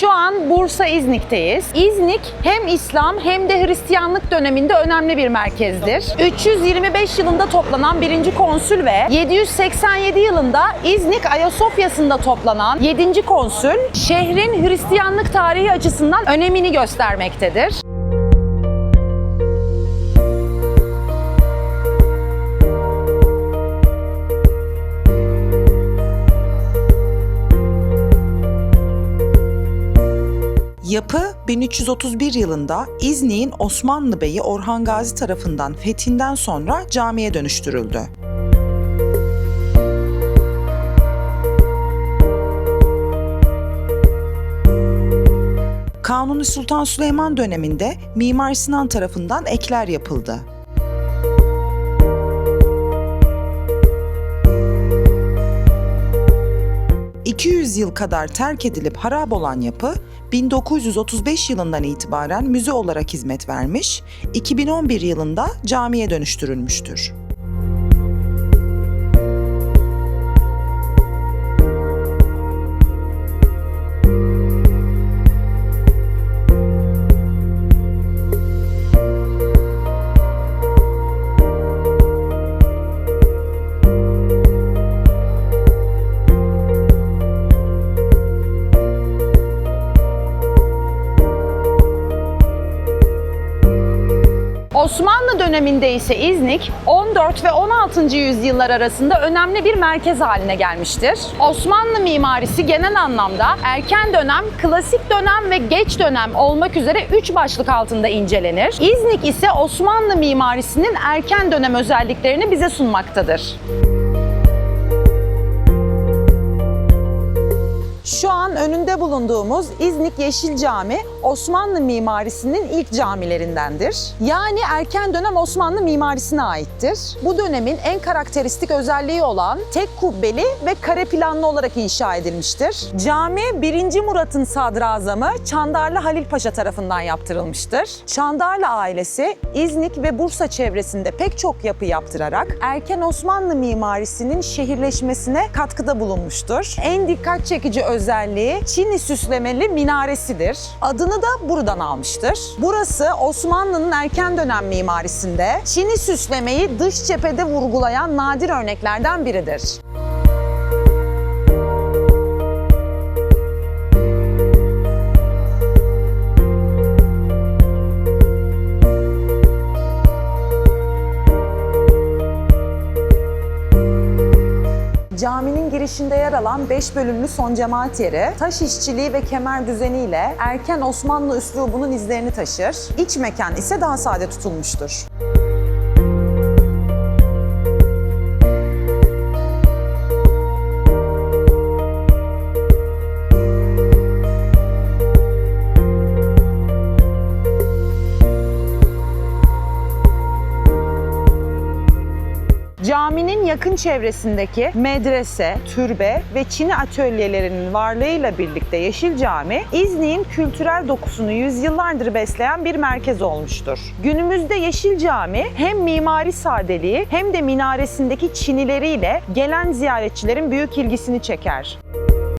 Şu an Bursa İznik'teyiz. İznik hem İslam hem de Hristiyanlık döneminde önemli bir merkezdir. 325 yılında toplanan 1. konsül ve 787 yılında İznik Ayasofya'sında toplanan 7. konsül şehrin Hristiyanlık tarihi açısından önemini göstermektedir. Yapı 1331 yılında İznik'in Osmanlı Beyi Orhan Gazi tarafından fethinden sonra camiye dönüştürüldü. Kanuni Sultan Süleyman döneminde Mimar Sinan tarafından ekler yapıldı. ...200 yıl kadar terk edilip harap olan yapı 1935 yılından itibaren müze olarak hizmet vermiş, 2011 yılında camiye dönüştürülmüştür. Osmanlı döneminde ise İznik 14 ve 16. yüzyıllar arasında önemli bir merkez haline gelmiştir. Osmanlı mimarisi genel anlamda erken dönem, klasik dönem ve geç dönem olmak üzere 3 başlık altında incelenir. İznik ise Osmanlı mimarisinin erken dönem özelliklerini bize sunmaktadır. Şu an önünde bulunduğumuz İznik Yeşil Cami Osmanlı mimarisinin ilk camilerindendir. Yani erken dönem Osmanlı mimarisine aittir. Bu dönemin en karakteristik özelliği olan tek kubbeli ve kare planlı olarak inşa edilmiştir. Cami 1. Murat'ın sadrazamı Çandarlı Halil Paşa tarafından yaptırılmıştır. Çandarlı ailesi İznik ve Bursa çevresinde pek çok yapı yaptırarak erken Osmanlı mimarisinin şehirleşmesine katkıda bulunmuştur. En dikkat çekici özelliği Çin'i süslemeli minaresidir. Adını da buradan almıştır. Burası Osmanlı'nın erken dönem mimarisinde Çin'i süslemeyi dış cephede vurgulayan nadir örneklerden biridir. Caminin girişinde yer alan 5 bölümlü son cemaat yeri, taş işçiliği ve kemer düzeniyle erken Osmanlı üslubunun izlerini taşır. İç mekan ise daha sade tutulmuştur. Caminin yakın çevresindeki medrese, türbe ve çini atölyelerinin varlığıyla birlikte Yeşil Cami, İznik'in kültürel dokusunu yüzyıllardır besleyen bir merkez olmuştur. Günümüzde Yeşil Cami hem mimari sadeliği hem de minaresindeki çinileriyle gelen ziyaretçilerin büyük ilgisini çeker.